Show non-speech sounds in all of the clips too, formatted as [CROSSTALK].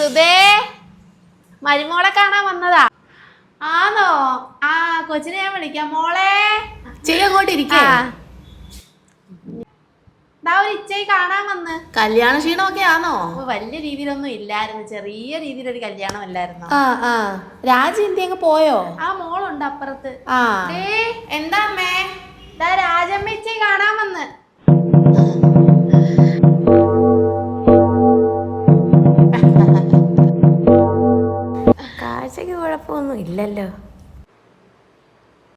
സുധേ മരുമോളെ കാണാൻ വന്നതാ. ആണോ ആ കൊച്ചിനെ ഞാൻ വിളിക്കാം. മോളെ. അങ്ങോട്ട് ഇരിക്കേ. ദാ ഒരു ഇച്ചയി കാണാൻ വന്ന്. കല്യാണ ക്ഷീണമൊക്കെ ആണോ വലിയ രീതിയിലൊന്നും ഇല്ലായിരുന്നു. ചെറിയ രീതിയിലൊരു കല്യാണം അല്ലായിരുന്നു ആ ആ. രാജി അങ്ങ് പോയോ? ആ മോളുണ്ട് അപ്പുറത്ത്. എന്താ അമ്മേ? ദാ രാജമ്മ ഇച്ചയി കാണാൻ വന്ന്. ഇല്ലല്ലോ.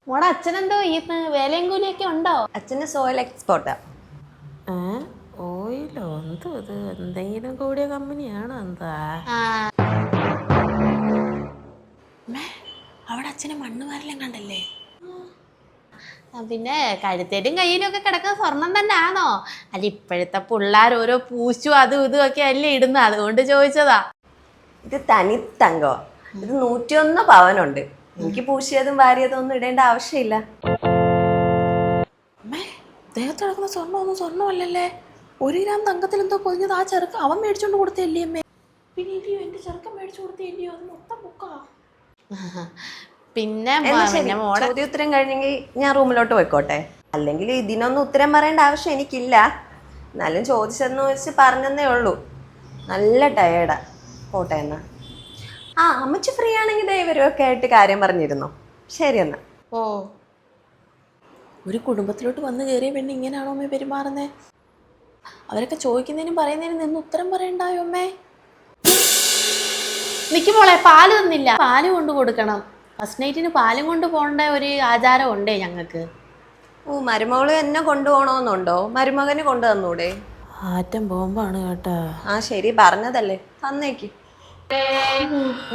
മോടെ അച്ഛനെന്തോ ഈ വേലയും കൂലിയൊക്കെ ഉണ്ടോ? അച്ഛന് സോയിൽ എക്സ്പോർട്ടാ. ഏ? ഓയിലോ? എന്തോ ഇത്? എന്തെങ്കിലും കൂടിയ കമ്പനിയാണോ എന്താ? അവിടെ അച്ഛനെ മണ്ണ് വാരലും കണ്ടല്ലേ? പിന്നെ കഴുത്തേറ്റും കയ്യിലും ഒക്കെ കിടക്കുന്ന സ്വർണം തന്നെ ആണോ? അല്ല ഇപ്പോഴത്തെ പിള്ളേർ ഓരോ പൂച്ചും അതും ഇതും ഒക്കെ അല്ലേ ഇടുന്നത്. അതുകൊണ്ട് ചോദിച്ചതാ. ഇത് തനി തങ്കോ? ഇത് നൂറ്റിയൊന്ന് പവനുണ്ട്. എനിക്ക് പൂശിയതും വാരിയതും ഒന്നും ഇടേണ്ട ആവശ്യമില്ല. അമ്മേ ദേഹത്ത് കിടക്കുന്ന സ്വർണം ഒന്നും സ്വർണമല്ലല്ലേ? ഒരു ഗ്രാം തങ്കത്തിൽ എന്തോ പൊതിഞ്ഞത് ആ ചെറുക്ക അവൻ മേടിച്ചോണ്ട് കൊടുത്തല്ലേ അമ്മേ? പിന്നെ ഇല്ലയോ എന്റെ ചെറുക്കൻ മേടിച്ചു കൊടുത്തില്ലയോ അത് മൊത്തം ബുക്കാ. പിന്നെ ചോദ്യോത്തരം കഴിഞ്ഞെങ്കിൽ ഞാൻ റൂമിലോട്ട് പോയിക്കോട്ടെ. അല്ലെങ്കിൽ ഇതിനൊന്നും ഉത്തരം പറയേണ്ട ആവശ്യം എനിക്കില്ല. എന്നാലും ചോദിച്ചെന്ന് വെച്ച് പറഞ്ഞെന്നേ ഉള്ളൂ. നല്ല ടയേർഡാ പോട്ടെ എന്നാ. ആ അമ്മച്ചി ഫ്രീ ആണെങ്കിൽ ദൈവരൊക്കെ ആയിട്ട് കാര്യം പറഞ്ഞിരുന്നു. ശരി എന്നാ. ഓ. ഒരു കുടുംബത്തിലോട്ട് വന്നു കയറിയ പെണ്ണ് ഇങ്ങനെയാണോ അമ്മേ പെരുമാറുന്നേ? അവരൊക്കെ ചോദിക്കുന്നതിനും പറയുന്നതിനും നിന്ന് ഉത്തരം പറയണ്ടായോ അമ്മേ? നിൽക്കുമ്പോളെ മോളെ പാൽ തന്നില്ല. പാൽ കൊണ്ട് കൊടുക്കണം. ഫസ്റ്റ് നൈറ്റിന് പാലും കൊണ്ട് പോകേണ്ട ഒരു ആചാരം ഉണ്ടേ ഞങ്ങൾക്ക്. ഓ മരുമകൾ എന്നെ കൊണ്ടുപോകണമെന്നുണ്ടോ? മരുമകന് കൊണ്ടു തന്നൂടെ ആറ്റം ബോംബാണ് കേട്ടാ. ആ ശരി പറഞ്ഞതല്ലേ. തന്നേക്ക്.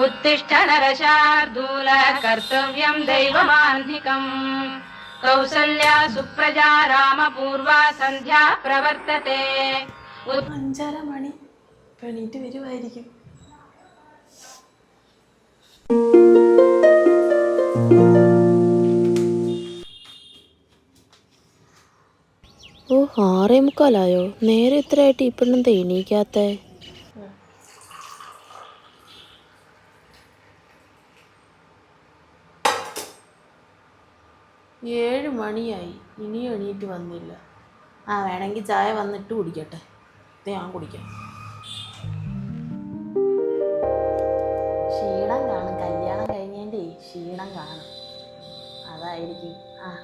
उत्तिष्ठ नरशार्दूल कर्तव्यम् दैवमाह्निकम् कौसल्या सुप्रजा रामपूर्वा सन्ध्या प्रवर्तते അഞ്ചര മണി പെണീറ്റ് വരുമായിരിക്കും ഓ ആറേ മുക്കാലായോ നേരെ ഇത്രയായിട്ട് ഈ പെണ്ണെന്താ എണീക്കാത്ത ഏഴ് മണിയായി. ഇനിയും എണീറ്റ് വന്നില്ല. ആ വേണമെങ്കിൽ ചായ വന്നിട്ട് കുടിക്കട്ടെ. ഞാൻ കുടിക്കാം. ക്ഷീണം കാണും. കല്യാണം കഴിഞ്ഞതിന്റെ ക്ഷീണം കാണും. അതായിരിക്കും. ആ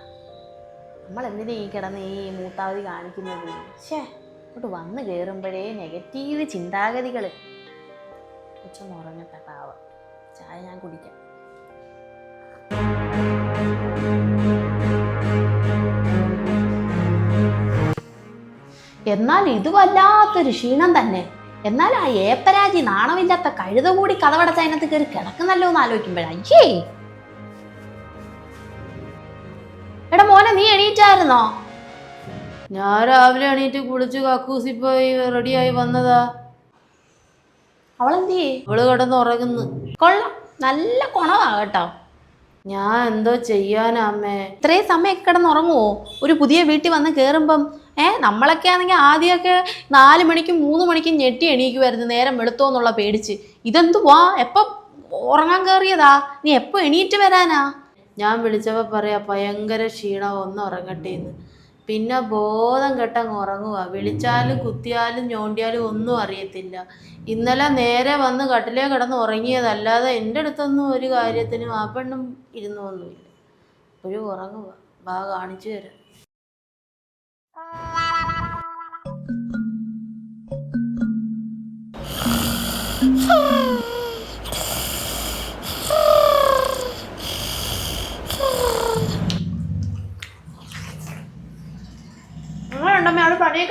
നമ്മൾ എന്തിനാ ഈ കിടന്ന് ഈ മൂത്താവതി കാണിക്കുന്നത്? ഛേ ഇങ്ങോട്ട് വന്ന് കയറുമ്പോഴേ നെഗറ്റീവ് ചിന്താഗതികൾ കൊച്ചു ഉറങ്ങട്ടെ പാവം. ചായ ഞാൻ കുടിക്കാം. എന്നാൽ ഇത് വല്ലാത്തൊരു ക്ഷീണം തന്നെ. എന്നാൽ ആ ഏപ്പരാജി നാണമില്ലാത്ത കഴുത കൂടി കഥവടച്ച അതിനകത്ത് കയറി കിടക്കുന്നല്ലോ എന്ന് ആലോചിക്കുമ്പോഴേ. എടാ മോനെ നീ എണീറ്റായിരുന്നോ? ഞാൻ രാവിലെ എണീറ്റ് കുളിച്ച് കക്കൂസി പോയി റെഡിയായി വന്നതാ. അവളെന്തിയേ അവൾ കിടന്ന് ഉറങ്ങുന്നു. കൊള്ളാം. നല്ല കുണവാ കേട്ടോ. ഞാൻ എന്തോ ചെയ്യാനാ അമ്മേ. ഇത്രയും സമയം കിടന്ന് ഉറങ്ങുമോ ഒരു പുതിയ വീട്ടിൽ വന്ന് കയറുമ്പം ഏ നമ്മളൊക്കെ ആണെങ്കിൽ ആദ്യമൊക്കെ നാല് മണിക്കും മൂന്ന് മണിക്കും ഞെട്ടി എണീക്കുമായിരുന്നു നേരം വെളുത്തോ എന്നുള്ള പേടിച്ച്. ഇതെന്തുവാ? എപ്പം ഉറങ്ങാൻ കയറിയതാ? നീ എപ്പോൾ എണീറ്റ് വരാനാ? ഞാൻ വിളിച്ചപ്പോൾ പറയാ ഭയങ്കര ക്ഷീണം ഒന്ന് ഉറങ്ങട്ടെ എന്ന് പിന്നെ ബോധം കെട്ടങ്ങ് ഉറങ്ങുക വിളിച്ചാലും കുത്തിയാലും ഞോണ്ടിയാലും ഒന്നും അറിയത്തില്ല. ഇന്നലെ നേരെ വന്ന് കട്ടിലേ കിടന്ന് ഉറങ്ങിയതല്ലാതെ എന്റെ അടുത്തൊന്നും ഒരു കാര്യത്തിനും ആ പെണ്ണും ഇരുന്നൊന്നുമില്ല. ഒരു ഉറങ്ങുക ബാ കാണിച്ചു തരാം.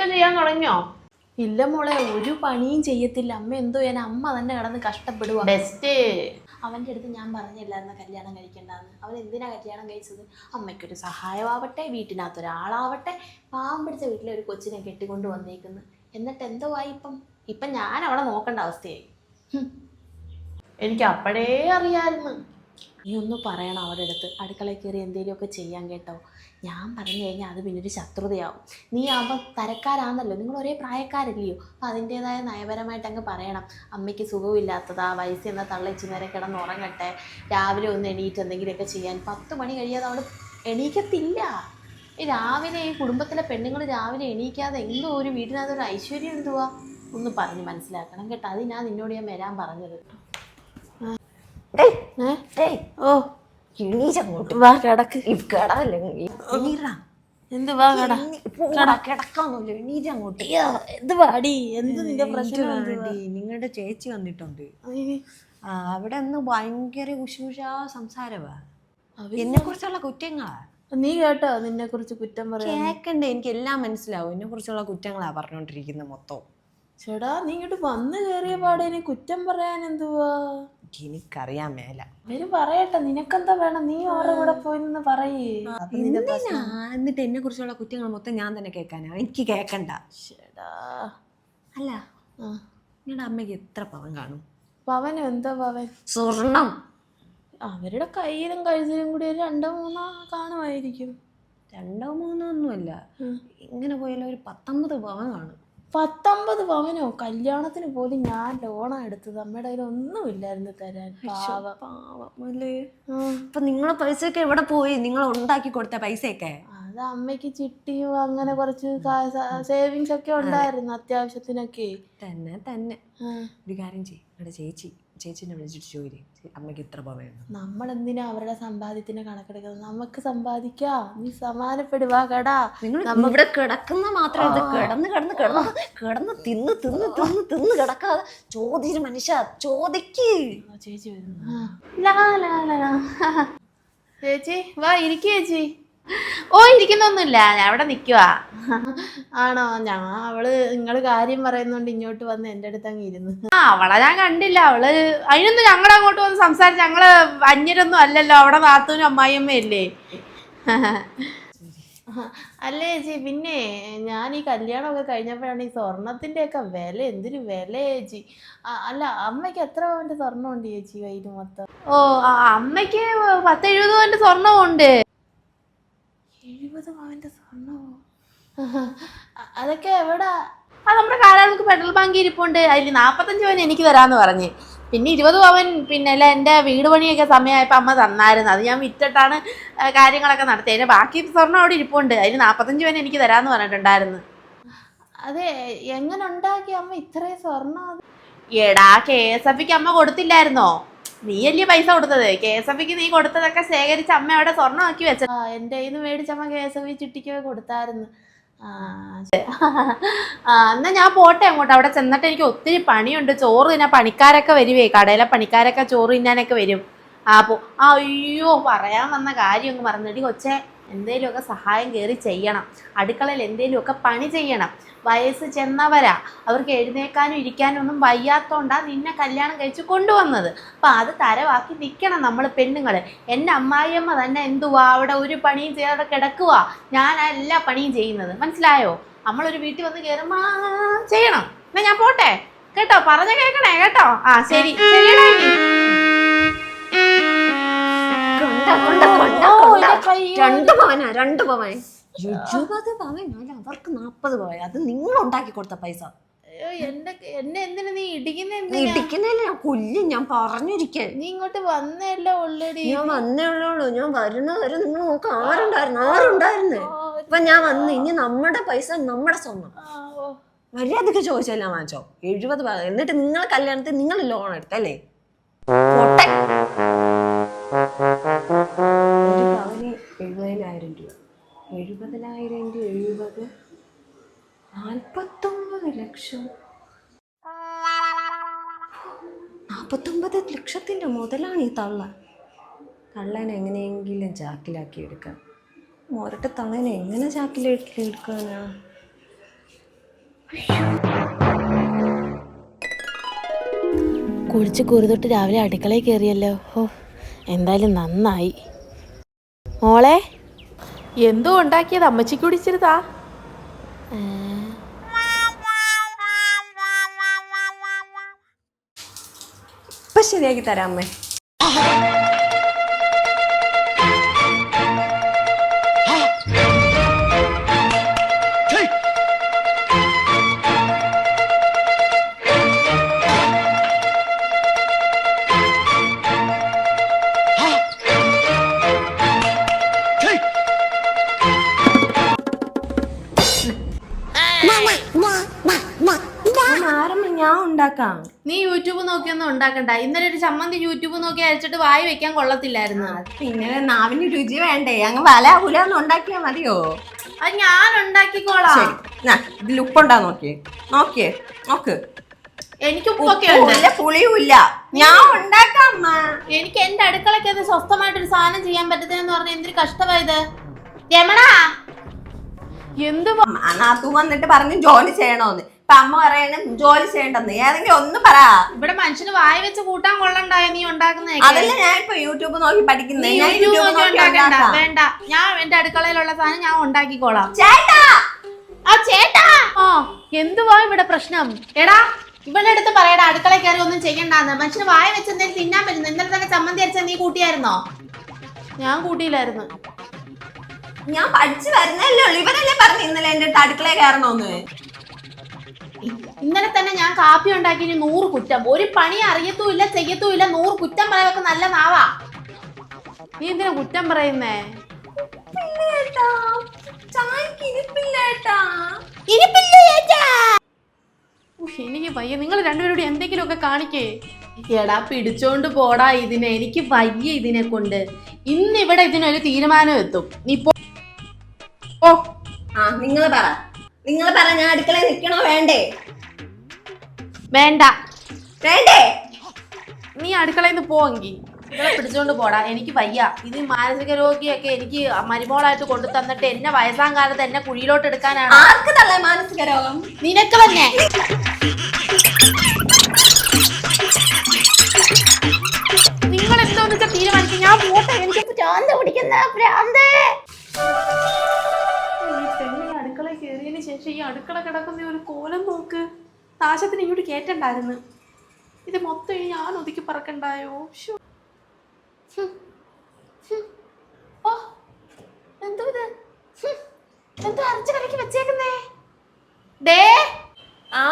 പണിയൊക്കെ ചെയ്യാൻ തുടങ്ങിയോ? ഇല്ല മോളെ ഒരു പണിയും ചെയ്യത്തില്ല. അമ്മ എന്തോ ഞാൻ അമ്മ തന്നെ കിടന്ന് കഷ്ടപ്പെടുവാ. ബെസ്റ്റ് അവന്റെ അടുത്ത് ഞാൻ പറഞ്ഞില്ലായിരുന്നു കല്യാണം കഴിക്കണ്ടെന്ന്. അവൻ എന്തിനാ കല്യാണം കഴിച്ചത്? അമ്മയ്ക്കൊരു സഹായമാവട്ടെ വീട്ടിനകത്ത് ഒരാളാവട്ടെ പാവം പിടിച്ച വീട്ടിലെ ഒരു കൊച്ചിനെ കെട്ടിക്കൊണ്ട് വന്നേക്കുന്നു. എന്നിട്ട് എന്തോ ആയി ഇപ്പം? ഇപ്പം ഞാൻ അവളെ നോക്കേണ്ട അവസ്ഥയായി. എനിക്ക് അപ്പോഴേ അറിയാമായിരുന്നു നീ ഒന്ന് പറയണം അവരുടെ അടുത്ത്. അടുക്കളയിൽ കയറി എന്തെങ്കിലുമൊക്കെ ചെയ്യാൻ കേട്ടോ. ഞാൻ പറഞ്ഞു കഴിഞ്ഞാൽ അത് പിന്നൊരു ശത്രുതയാവും. നീ ആവുമ്പോൾ തരക്കാരാണല്ലോ നിങ്ങൾ ഒരേ പ്രായക്കാരല്ലയോ. അപ്പോൾ അതിന്റേതായ നയപരമായിട്ട് അങ്ങ് പറയണം. അമ്മയ്ക്ക് സുഖമില്ലാത്തതാ. വയസ്സിൽ എന്ന തള്ളയിച്ച് നേരെ കിടന്ന് ഉറങ്ങട്ടെ. രാവിലെ ഒന്ന് എണീറ്റ് എന്തെങ്കിലുമൊക്കെ ചെയ്യാൻ. പത്ത് മണി കഴിയാതെ അവൾ എണീക്കത്തില്ല. ഈ രാവിലെ ഈ കുടുംബത്തിലെ പെണ്ണുങ്ങൾ രാവിലെ എണീക്കാതെ എന്തോ ഒരു വീട്ടിനകത്ത് ഒരു ഐശ്വര്യം എന്തുവാ? ഒന്ന് പറഞ്ഞ് മനസ്സിലാക്കണം കേട്ടോ. അത് ഞാൻ നിന്നോട് ഞാൻ വരാൻ പറഞ്ഞത് കേട്ടോ. ഏ? ഓ എണീച്ചങ്ങോട്ട് വാ കിടക്ക്. ഈ കടല്ലേ എണീറാ എന്ത് വാ കട. കിടക്കാന്നല്ലോ എണീച്ചങ്ങോട്ട് അയ്യോ, എന്ത് വാടി? എന്ത് നിന്റെ പ്രശ്നം? നിങ്ങളുടെ ചേച്ചി വന്നിട്ടുണ്ട്. അവിടെ ഒന്ന് ഭയങ്കര കുശുഷാ സംസാരവാ. എന്നെ കുറിച്ചുള്ള കുറ്റങ്ങളാ? നീ കേട്ടോ നിന്നെ കുറിച്ച് കുറ്റം പറയാ കേക്കണ്ടേ എനിക്ക് എല്ലാം മനസ്സിലാവും. എന്നെ കുറിച്ചുള്ള കുറ്റങ്ങളാ പറഞ്ഞോണ്ടിരിക്കുന്നത് മൊത്തം. ചേടാ നീ ഇങ്ങോട്ട് വന്നു കയറിയ പാടെ ഇനി കുറ്റം പറയാൻ എന്തുവാ? എനിക്കറിയാൻ മേല. പറയട്ടെ. നിനക്കെന്താ വേണം? നീ അവരുടെ കൂടെ പോയി നിന്ന് പറയേ. എന്തിനാ എന്നിട്ട് എന്നെ കുറിച്ചുള്ള കുറ്റങ്ങൾ മൊത്തം ഞാൻ തന്നെ കേൾക്കാനാ. എനിക്ക് കേക്കണ്ട അല്ല. നിങ്ങളുടെ അമ്മയ്ക്ക് എത്ര പവൻ കാണും? പവൻ എന്താ പവൻ? സ്വർണം. അവരുടെ കയ്യിലും കഴുതിലും കൂടി ഒരു രണ്ടോ മൂന്നോ കാണുമായിരിക്കും. രണ്ടോ മൂന്നോ ഒന്നുമല്ല. ഇങ്ങനെ പോയാലും ഒരു പത്തൊമ്പത് പവൻ കാണും. പത്തൊമ്പത് പവനോ? കല്യാണത്തിന് പോലും ഞാൻ ലോണാ എടുത്തത്. അമ്മയുടെ കയ്യിൽ ഒന്നുമില്ലായിരുന്നു തരാൻ. പാവം. അപ്പൊ നിങ്ങളെ പൈസയൊക്കെ എവിടെ പോയി? നിങ്ങൾ ഉണ്ടാക്കി കൊടുത്ത പൈസയൊക്കെ? അത് അമ്മയ്ക്ക് ചിട്ടിയും അങ്ങനെ കുറച്ച് സേവിങ്സ് ഒക്കെ ഉണ്ടായിരുന്നു അത്യാവശ്യത്തിനൊക്കെ. തന്നെ തന്നെ. ഒരു കാര്യം ചെയ്യും. ചേച്ചി ചേച്ചിനെ വിളിച്ചിട്ട് ചോദിക്കും. അമ്മയ്ക്ക് ഇത്ര പവയുണ്ട്? നമ്മൾ എന്തിനാ അവരുടെ സമ്പാദ്യത്തിന് കണക്കെടുക്കുന്നത്? നമുക്ക് സമ്പാദിക്കാം. നീ സമാനപ്പെടുവാ കടാ. നിങ്ങൾ ഇവിടെ കിടക്കുന്ന മാത്രം ഇത് കിടന്ന് കിടന്ന് കിടന്ന് കിടന്ന് തിന്ന് തിന്ന് തിന്ന് തിന്ന് കിടക്കാതെ ചോദിച്ചു മനുഷ്യ ചോദിക്ക്. ചേച്ചി വരുന്നു. ലാ, ലാ, ലാ, ലാ. ചേച്ചി വാ ഇരിക്കേച്ചി ചേച്ചി. ഓ ഇരിക്കുന്നൊന്നുമില്ല. ഞാൻ അവിടെ നിൽക്കുവാ ആണോ? ഞാൻ അവൾ നിങ്ങൾ കാര്യം പറയുന്നോണ്ട് ഇങ്ങോട്ട് വന്ന് എന്റെ അടുത്ത് അങ്ങ് ഇരുന്നു. ആ അവളെ ഞാൻ കണ്ടില്ല. അവൾ അതിനൊന്നും ഞങ്ങളെ അങ്ങോട്ട് വന്ന് സംസാരിച്ച് ഞങ്ങൾ അന്യരൊന്നും അല്ലല്ലോ. അവിടെ നാത്തൂനും അമ്മായിയമ്മയല്ലേ അല്ലേ? ചേച്ചി പിന്നെ ഞാൻ ഈ കല്യാണമൊക്കെ കഴിഞ്ഞപ്പോഴാണ് ഈ സ്വർണത്തിന്റെ ഒക്കെ വില. എന്തൊരു വില ചേച്ചി. അല്ല അമ്മയ്ക്ക് എത്ര പവന്റെ സ്വർണം ഉണ്ട് ചേച്ചി കയ്യിൽ മൊത്തം? ഓ അമ്മയ്ക്ക് പത്തെഴുപത് പവന്റെ പവന്റെ സ്വർണമുണ്ട് എഴുപത് പവന്റെ സ്വർണമോ? അതൊക്കെ എവിടാ? അത് നമ്മുടെ കാലാൾക്ക് പെട്രോൾ ബാങ്ക് ഇരിപ്പുണ്ട്. അതിൽ നാൽപ്പത്തഞ്ച് പവൻ എനിക്ക് തരാമെന്ന് പറഞ്ഞ്. പിന്നെ ഇരുപത് പവൻ പിന്നെ അല്ല എന്റെ വീട് പണിയൊക്കെ സമയമായപ്പോൾ അമ്മ തന്നായിരുന്നു. അത് ഞാൻ വിറ്റിട്ടാണ് കാര്യങ്ങളൊക്കെ നടത്തിയത്. അതിന്റെ ബാക്കി സ്വർണം അവിടെ ഇരിപ്പുണ്ട്. അതിൽ നാൽപ്പത്തഞ്ച് പവൻ എനിക്ക് തരാമെന്ന് പറഞ്ഞിട്ടുണ്ടായിരുന്നു. അതെ എങ്ങനെ ഉണ്ടാക്കി അമ്മ ഇത്രയും സ്വർണം? എടാ കെ എസ് എഫ് അമ്മ കൊടുത്തില്ലായിരുന്നോ? നീ അല്ലേ പൈസ കൊടുത്തത്? കെ എസ് എഫ് നീ കൊടുത്തതൊക്കെ ശേഖരിച്ച് അമ്മ അവിടെ സ്വർണമാക്കി വെച്ചത്. എന്റെ കയ്യിൽ നിന്ന് മേടിച്ചമ്മ കെ എസ് എഫ് ചിട്ടിക്കൊക്കെ കൊടുത്തായിരുന്നു. ആ എന്നാ ഞാൻ പോട്ടെ അങ്ങോട്ട്. അവിടെ ചെന്നിട്ട് എനിക്ക് ഒത്തിരി പണിയുണ്ട്. ചോറ് തിന്നാൻ പണിക്കാരൊക്കെ വരുവേ. കടയിലെ പണിക്കാരൊക്കെ ചോറ് തിന്നാനൊക്കെ വരും. ആ പോ. അയ്യോ പറയാൻ വന്ന കാര്യം അങ്ങ് മറന്നിട്ട് കൊച്ചെ എന്തേലുമൊക്കെ സഹായം കയറി ചെയ്യണം. അടുക്കളയിൽ എന്തെങ്കിലുമൊക്കെ പണി ചെയ്യണം. വയസ്സ് ചെന്നവരാ. അവർക്ക് എഴുന്നേക്കാനും ഇരിക്കാനും ഒന്നും വയ്യാത്തോണ്ടാണ് നിന്നെ കല്യാണം കഴിച്ച് കൊണ്ടുവന്നത്. അപ്പം അത് തരവാക്കി നിൽക്കണം നമ്മൾ പെണ്ണുങ്ങൾ എന്റെ അമ്മായിയമ്മ തന്നെ എന്തുവാ അവിടെ ഒരു പണിയും ചെയ്യാതെ കിടക്കുക ഞാൻ എല്ലാ പണിയും ചെയ്യുന്നത്. മനസ്സിലായോ? നമ്മളൊരു വീട്ടിൽ വന്ന് കയറുമ്പോൾ ചെയ്യണം. എന്നാ ഞാൻ പോട്ടെ. കേട്ടോ? പറഞ്ഞ കേൾക്കണേ കേട്ടോ? ആ ശരി. കൊണ്ട, കൊണ്ട, രണ്ട് പവനാ രണ്ട് പവൻ ഇരുപത് പവൻ. അവർക്ക് നാപ്പത് പവൻ അത് നിങ്ങൾ ഉണ്ടാക്കി കൊടുത്ത പൈസ. അയ്യോ എന്നെ എന്തിനാ നീ ഇടിക്കുന്ന നീ എന്തിനാ ഇടിക്കുന്നതിന് ഞാൻ കൊല്ലും ഞാൻ പറഞ്ഞിരിക്കേ. നീ ഇങ്ങോട്ട് വന്നല്ലേ ഓൾറെഡി ഞാൻ വന്നേ ഉള്ളൂ ഞാൻ വരുന്ന വരെ നിങ്ങൾ നോക്ക് ആരുണ്ടായിരുന്നു ആരുണ്ടായിരുന്നു? ഇപ്പൊ ഞാൻ വന്ന് ഇനി നമ്മുടെ പൈസ നമ്മുടെ സ്വന്തം മര്യാദയ്ക്ക് ചോദിച്ചല്ല മാച്ചോ എഴുപത് എന്നിട്ട് നിങ്ങൾ കല്യാണത്തിന് നിങ്ങൾ ലോൺ എടുത്തല്ലേ? ഇന്റു എഴുപത് നാൽപ്പത്തൊമ്പത് ലക്ഷം. നാൽപ്പത്തൊമ്പത് ലക്ഷത്തിന്റെ മുതലാണ് ഈ തള്ള തള്ളൻ എങ്ങനെയെങ്കിലും ചാക്കിലാക്കി എടുക്കാം മോരട്ടെ തള്ളനെ എങ്ങനെ ചാക്കിലാക്കി എടുക്കാനാ? കുളിച്ച് കുറുതൊട്ട് രാവിലെ അടുക്കളയിൽ കയറിയല്ലോ. ഓ എന്തായാലും നന്നായി. മോളെ എന്തോ ഉണ്ടാക്കിയത് അമ്മച്ചിക്ക് കുടിച്ചിരുതാ ഇപ്പൊ ശരിയാക്കി തരാം അമ്മേ. [LAUGHS] ഉണ്ടാക്കാം. നീ യൂട്യൂബ് നോക്കിയൊന്നും ഉണ്ടാക്കണ്ട. ഇന്നലെ ഒരു ചമ്മന്തി യൂട്യൂബ് നോക്കി അരച്ചിട്ട് വായി വെക്കാൻ കൊള്ളത്തില്ലായിരുന്നു. പിന്നെ നാവിന് രുചി വേണ്ടേ? അങ്ങ് വല പുലൊന്നും ഉണ്ടാക്കിയാ മതിയോ? അത് ഞാൻ ഉണ്ടാക്കിക്കോളാം. ഇതിൽ ഉപ്പുണ്ടാ നോക്കിയേ? നോക്കിയേ നോക്ക്. എനിക്ക് ഉപ്പൊക്കെ ഉണ്ട്. പുളിയുമില്ല ഞാൻ ഉണ്ടാക്കാം അമ്മ. എനിക്ക് എന്റെ അടുക്കളയ്ക്ക് അത് സ്വസ്ഥമായിട്ടൊരു സാധനം ചെയ്യാൻ പറ്റത്തില്ലെന്ന് പറഞ്ഞ എന്തൊരു കഷ്ടമായത് രമണ? എന്ത് വന്നിട്ട് പറഞ്ഞു ജോലി ചെയ്യണോന്ന്. ഇപ്പൊ അമ്മ പറയണം ജോലി ചെയ്യണ്ടെന്ന്. ഏതെങ്കിലും ഒന്ന് പറ. ഇവിടെ മനുഷ്യന് വായി വെച്ച് കൂട്ടാൻ കൊള്ളണ്ടായ നീ ഉണ്ടാക്കുന്നേ അതല്ല ഞാൻ ഇപ്പൊ യൂട്യൂബ് നോക്കി പഠിക്കുന്നത് ഞാൻ യൂട്യൂബ് നോക്കി ഉണ്ടാക്കണ്ട. വേണ്ട. ഞാൻ എന്റെ അടുക്കളയിലുള്ള സാധനം ഞാൻ ഉണ്ടാക്കിക്കോളാം. ചേട്ടാ! ആ ചേട്ടാ! ഓ എന്തുവാ ഇവിടെ പ്രശ്നം? എടാ ഇവളുടെ അടുത്ത് പറയടാ അടുക്കള കയറി ഒന്നും ചെയ്യണ്ടെന്ന്. മനുഷ്യന് വായ വെച്ച് എന്തെങ്കിലും തിന്നാൻ പറ്റുന്നു ഇന്നലെ തന്നെ ചമ്മന്തി അരച്ച നീ കൂട്ടിയായിരുന്നോ? ഞാൻ കൂട്ടിയില്ലായിരുന്നു. ഞാൻ പഠിച്ചു വരുന്നല്ലേ ഉള്ളൂ. ഇവരല്ലേ പറഞ്ഞു ഇന്നലെ എന്റെ അടുത്ത് അടുക്കളയിൽ കയറണോന്ന്? ഇന്നലെ തന്നെ ഞാൻ കാപ്പി ഉണ്ടാക്കി നൂറ് കുറ്റം. ഒരു പണി അറിയത്തുമില്ല ചെയ്യത്തുമില്ല. നൂറ് കുറ്റം പറയൊക്കെ നല്ല നാവാ. നീ എന്തിനാ കുറ്റം പറയുന്നേ? എനിക്ക് വയ്യ. നിങ്ങൾ രണ്ടുപേരോട് എന്തെങ്കിലുമൊക്കെ കാണിക്കേ. എടാ പിടിച്ചോണ്ട് പോടാ ഇതിനെ. എനിക്ക് വയ്യ ഇതിനെ കൊണ്ട്. ഇന്നിവിടെ ഇതിനൊരു തീരുമാനം എത്തും. നീ പോ ഓ ആ നിങ്ങൾ പറ. നിങ്ങൾ പറ ഞാൻ അടുക്കളയിൽ നിൽക്കണോ? വേണ്ടേ? വേണ്ട. വേണ്ടേ? നീ അടുക്കളയിൽ നിന്ന് പോവെങ്കിൽ പിടിച്ചോണ്ട് പോടാ. എനിക്ക് വയ്യ. ഇത് മാനസിക രോഗിയൊക്കെ എനിക്ക് മരുമോളായിട്ട് കൊണ്ടു തന്നിട്ട് എന്നെ വയസ്സാം കാലത്ത് എന്നെ കുഴിയിലോട്ട് എടുക്കാനാണ്. ആർക്ക് തള്ളേ മാനസിക രോഗം? നിനക്ക് തന്നെ. നിങ്ങൾ എന്താന്ന് വെച്ചാൽ തീരുമാനിക്കും ഞാൻ പോട്ടെ. എനിക്ക് ഭ്രാന്ത് പിടിക്കുന്ന ഭ്രാന്ത്. ശേഷം ഈ അടുക്കള കിടക്കുന്ന ഒരു കോലം നോക്ക്. നാശത്തിന് ഇങ്ങോട്ട് കേറ്റണ്ടായിരുന്നു. ഇത് മൊത്തം ഈ ഞാൻ ഒതുക്കി പറക്കണ്ടായോ. ഓ എന്തോ ഇത്? ഹും. എന്തോ അരച്ച് കലക്കി വെച്ചേക്കുന്നേ. ദേ. ആ.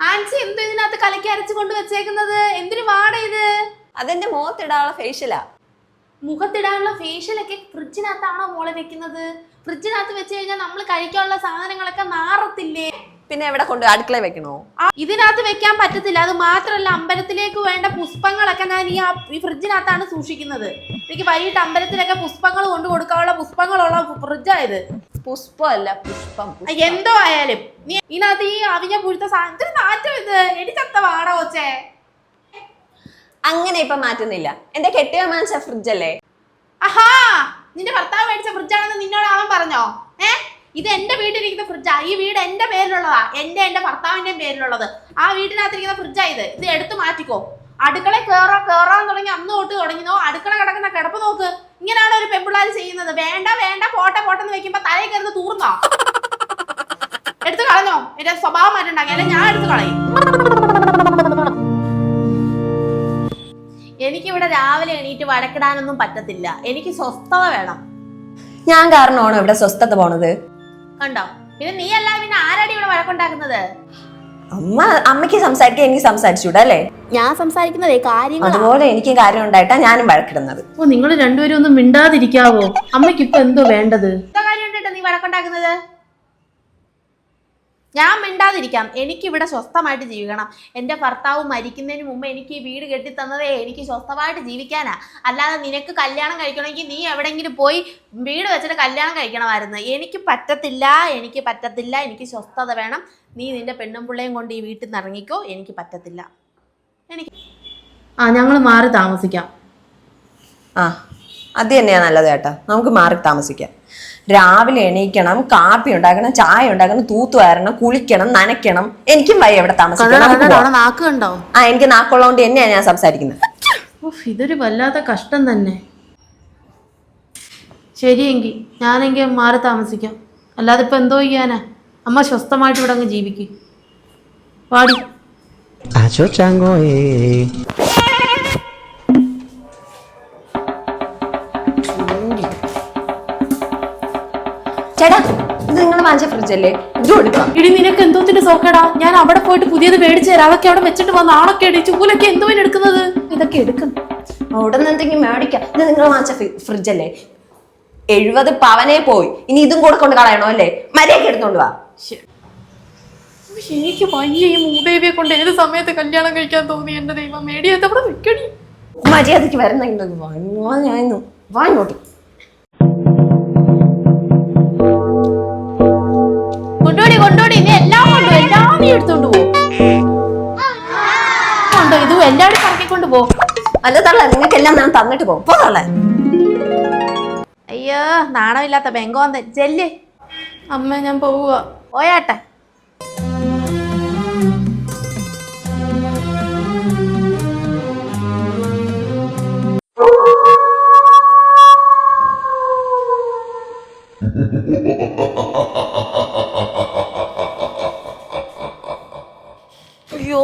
ആൻസി എന്തോ ഇതിനകത്ത് കലക്കി അരച്ച് കൊണ്ട് വെച്ചേക്കുന്നത്? എന്തിനു വാട ഇത്? അതെന്റെ മുഖത്തിടാനുള്ള ഫേഷ്യലാ മുഖത്തിടാനുള്ള ഫേഷ്യലൊക്കെ ഫ്രിഡ്ജിനകത്താണോ മോളെ വെക്കുന്നത്? ഫ്രിഡ്ജിനകത്ത് വെച്ച് കഴിഞ്ഞാൽ നമ്മൾ കഴിക്കാനുള്ള സാധനങ്ങളൊക്കെ നാറത്തില്ലേ പിന്നെ എവിടെ കൊണ്ട് അടുക്കള വെക്കണോ? ഇതിനകത്ത് വെക്കാൻ പറ്റത്തില്ല. അത് മാത്രല്ല അമ്പലത്തിലേക്ക് വേണ്ട പുഷ്പങ്ങളൊക്കെ ഞാൻ ഈ ഈ ഫ്രിഡ്ജിനകത്താണ് സൂക്ഷിക്കുന്നത്. എനിക്ക് വൈകിട്ട് അമ്പലത്തിലൊക്കെ പുഷ്പങ്ങൾ കൊണ്ട് കൊടുക്കാനുള്ള പുഷ്പങ്ങളുള്ള ഫ്രിഡ്ജായത്. പുഷ്പമല്ല പുഷ്പം എന്തോ ആയാലും. നീ ഇതിനകത്ത് ഈ അവിഞ്ഞ പുഴുത്ത സാധനം മാറ്റം ഇത് എടിച്ചത്ത വാട കൊച്ചേ? അങ്ങനെ ഇപ്പൊ മാറ്റുന്നില്ല. എന്റെ കെട്ടിയ മാനിച്ച ഫ്രിഡ്ജല്ലേ? ആഹാ! നിന്റെ ഭർത്താവ് മേടിച്ച ഫ്രിഡ്ജാണെന്ന് നിന്നോട് അവൻ പറഞ്ഞോ? ഏ? ഇത് എന്റെ വീട്ടിലിരിക്കുന്ന ഫ്രിഡ്ജാ. ഈ വീട് എന്റെ പേരിലുള്ളതാ. എന്റെ എന്റെ ഭർത്താവിന്റെയും പേരിലുള്ളത്. ആ വീട്ടിനകത്തിരിക്കുന്ന ഫ്രിഡ്ജാ ഇത്. ഇത് എടുത്തു മാറ്റിക്കോ. അടുക്കളയിൽ കേറോ കേറാൻ തുടങ്ങി അന്ന് തൊട്ട് തുടങ്ങിയോ അടുക്കള കിടക്കുന്ന കിടപ്പ് നോക്ക്. ഇങ്ങനെയാണ് ഒരു പെമ്പിള്ളാര് ചെയ്യുന്നത്? വേണ്ട വേണ്ട പോട്ടെ പോട്ടെന്ന് വെക്കുമ്പോ തലയിൽ കയറുന്ന തൂർന്നോ? എടുത്തു കളഞ്ഞോ? എന്റെ സ്വഭാവം മാറ്റുണ്ടാക്കി. അല്ലെ ഞാൻ എടുത്തു കളയും. എനിക്കിവിടെ രാവിലെ എണീറ്റ് വഴക്കിടാനൊന്നും പറ്റത്തില്ല. എനിക്ക് സ്വസ്ഥത വേണം. ഞാൻ കാരണമാണോ ഇവിടെ സ്വസ്ഥത പോണത്? കണ്ടോ? പിന്നെ നീ അല്ല പിന്നെ ആരാടി ഇവിടെ വഴക്കുണ്ടാക്കുന്നത്? അമ്മ അമ്മയ്ക്ക് സംസാരിക്കാൻ എനിക്ക് സംസാരിച്ചൂടാ അല്ലേ? ഞാൻ സംസാരിക്കുന്നതേ കാര്യങ്ങൾ അതുപോലെ എനിക്ക് കാര്യം ഉണ്ടായിട്ടാ ഞാനും വഴക്കിടുന്നത്. ഓ നിങ്ങൾ രണ്ടുപേരും ഒന്നും മിണ്ടാതിരിക്കാവോ? അമ്മയ്ക്ക് ഇപ്പൊ എന്തോ വേണ്ടത്? എന്താ കാര്യം ഉണ്ടോ നീ വഴക്കുണ്ടാക്കുന്നത്? ഞാൻ മിണ്ടാതിരിക്കാം. എനിക്കിവിടെ സ്വസ്ഥമായിട്ട് ജീവിക്കണം. എന്റെ ഭർത്താവ് മരിക്കുന്നതിന് മുമ്പ് എനിക്ക് ഈ വീട് കെട്ടിത്തന്നതേ എനിക്ക് സ്വസ്ഥമായിട്ട് ജീവിക്കാനാ. അല്ലാതെ നിനക്ക് കല്യാണം കഴിക്കണമെങ്കിൽ നീ എവിടെയെങ്കിലും പോയി വീട് വെച്ചിട്ട് കല്യാണം കഴിക്കണമായിരുന്നു. എനിക്ക് പറ്റത്തില്ല എനിക്ക് പറ്റത്തില്ല എനിക്ക് സ്വസ്ഥത വേണം. നീ നിന്റെ പെണ്ണും പിള്ളയും കൊണ്ട് ഈ വീട്ടിൽ നിന്ന് ഇറങ്ങിക്കോ. എനിക്ക് പറ്റത്തില്ല. എനിക്ക് ആ ഞങ്ങൾ മാറി താമസിക്കാം. ആ അത് തന്നെയാ നല്ലത് ചേട്ടാ നമുക്ക് മാറി താമസിക്കാം. രാവിലെ എണീക്കണം കാപ്പി ഉണ്ടാക്കണം ചായ ഉണ്ടാക്കണം തൂത്തു വരണം കുളിക്കണം നനയ്ക്കണം. എനിക്കും വയ്യ എവിടെ താമസിക്കണം നമുക്ക് നാക്ക് കണ്ടോ? ആ എനിക്ക് നാക്കുള്ളതുകൊണ്ട് തന്നെയാണ് ഞാൻ സംസാരിക്കുന്നത്. ഉഫ്, ഇതൊരു വല്ലാത്ത കഷ്ടം തന്നെ. ശരിയെങ്കിൽ ഞാനെങ്കിൽ മാറി താമസിക്കാം. അല്ലാതെ ഇപ്പൊ എന്തോ ചെയ്യാനാ? അമ്മ സ്വസ്ഥമായിട്ട് ഇവിടെ അങ്ങ് ജീവിക്കും പാടി ഇത് നിങ്ങൾ വാങ്ങിച്ച ഫ്രിഡ്ജ് അല്ലേ? ഇത് കൊടുക്കാം ഇടി നിനക്ക് എന്തോത്തിന്റെ സോക്കടാ? ഞാൻ അവിടെ പോയിട്ട് പുതിയത് മേടിച്ചു തരാം. അതൊക്കെ അവിടെ വെച്ചിട്ട് വന്ന് ആളൊക്കെ ഇടി ചൂലൊക്കെ എന്തോ എടുക്കുന്നത്? ഇതൊക്കെ എടുക്കും. അവിടെ നിന്ന് എന്തെങ്കിലും മേടിക്കാം. ഇത് നിങ്ങൾ വാങ്ങിച്ച ഫ്രിഡ്ജ് അല്ലേ? എഴുപത് പവനെ പോയി. ഇനി ഇതും കൂടെ കൊണ്ട് കളയണോ അല്ലേ? മര്യാദയ്ക്ക് എടുത്തോണ്ട് വാ. എനിക്ക് വയ്യ ഈ മൂദേവിയെ കൊണ്ട് ഏത് സമയത്ത് കല്യാണം കഴിക്കാൻ തോന്നി എന്റെ ദൈവം മേടിയത് അവിടെ വെക്കടി മര്യാദയ്ക്ക് വരുന്നെങ്കിലും വാങ്ങോ ഞാൻ വാങ്ങോട്ട് കൊണ്ടുപോടി കൊണ്ടോടി. നീ എല്ലാം കൊണ്ടു എല്ലാം നീ എടുത്തോണ്ട് പോ. കൊണ്ടോ ഇത് എല്ലാവരും പറക്കിക്കൊണ്ട് പോ. അല്ല തള്ള നിങ്ങൾക്കെല്ലാം ഞാൻ തന്നിട്ട് പോകും പോ തള്ള. അയ്യോ നാണമില്ലാത്ത ബെങ്കോന്ന് ചെല്ല് അമ്മ ഞാൻ പോവുക പോയാട്ടെ. അയ്യോ.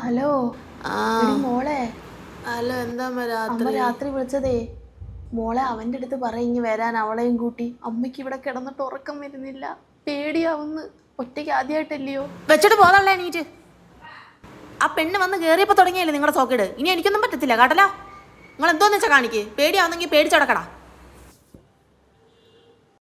ഹലോ. എടി മോളെ. ഹലോ എന്താ അമ്മ അമ്മ രാത്രി? രാത്രി വിളിച്ചതേ. മോളെ അവന്റെ അടുത്ത് പറയിങ്ങി വരാൻ അവളെയും കൂട്ടി. അമ്മയ്ക്ക് ഇവിടെ കിടന്നിട്ട് ഉറക്കം വരുന്നില്ല. പേടിയാവുന്ന്. ഒറ്റയ്ക്ക് ആദ്യമായിട്ടല്ലയോ വെച്ചിട്ട് പോകാനുള്ള എണീറ്റ്. ആ പെണ്ണ് വന്ന് കേറിയപ്പോ തുടങ്ങിയല്ലേ നിങ്ങളുടെ സോക്കേട്? ഇനി എനിക്കൊന്നും പറ്റത്തില്ല കേട്ടല്ലോ നിങ്ങൾ എന്തോന്ന് വെച്ചാ കാണിക്ക്? പേടിയാവുന്നെങ്കിൽ പേടിച്ചടക്കടാ